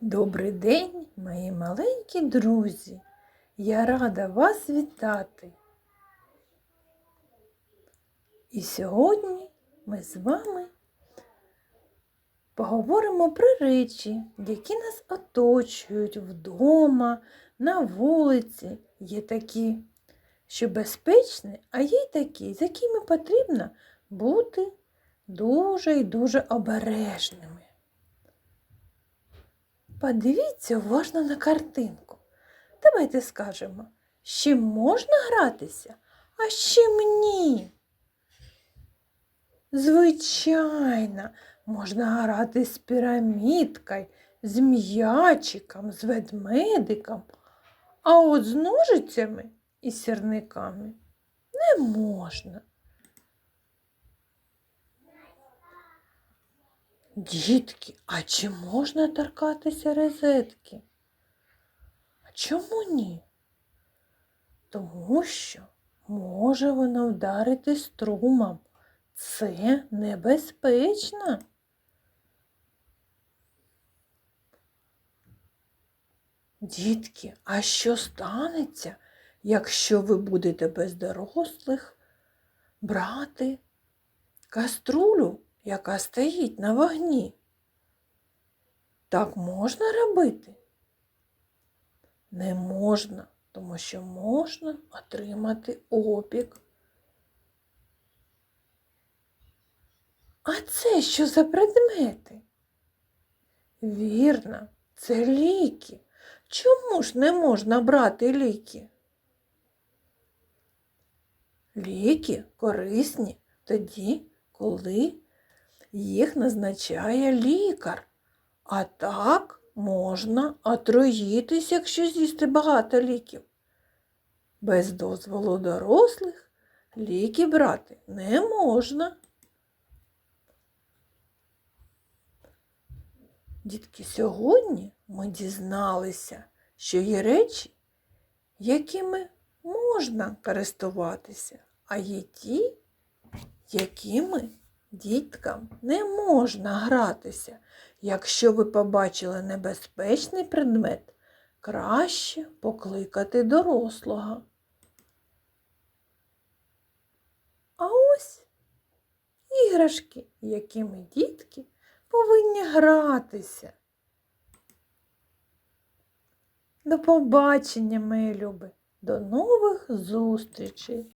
Добрий день, мої маленькі друзі. Я рада вас вітати. І сьогодні ми з вами поговоримо про речі, які нас оточують вдома, на вулиці. Є такі, що безпечні, а є й такі, з якими потрібно бути дуже і дуже обережними. Подивіться уважно на картинку. Давайте скажемо, з чим можна гратися, а з чим ні. Звичайно, можна грати з пірамідкою, з м'ячиком, з ведмедиком, а от з ножицями і сірниками не можна. Дітки, а чи можна торкатися розетки? А чому ні? Тому що може вона вдарити струмом. Це небезпечно. Дітки, а що станеться, якщо ви будете без дорослих брати каструлю яка стоїть на вогні. Так можна робити? Не можна, тому що можна отримати опік. А це що за предмети? Вірно, це ліки. Чому ж не можна брати ліки? Ліки корисні тоді, коли їх назначає лікар. А так можна отруїтись, якщо з'їсти багато ліків. Без дозволу дорослих ліки брати не можна. Дітки, сьогодні ми дізналися, що є речі, якими можна користуватися, а є ті, якими Діткам не можна гратися. Якщо ви побачили небезпечний предмет, краще покликати дорослого. А ось іграшки, якими дітки повинні гратися. До побачення, мої люби, до нових зустрічей!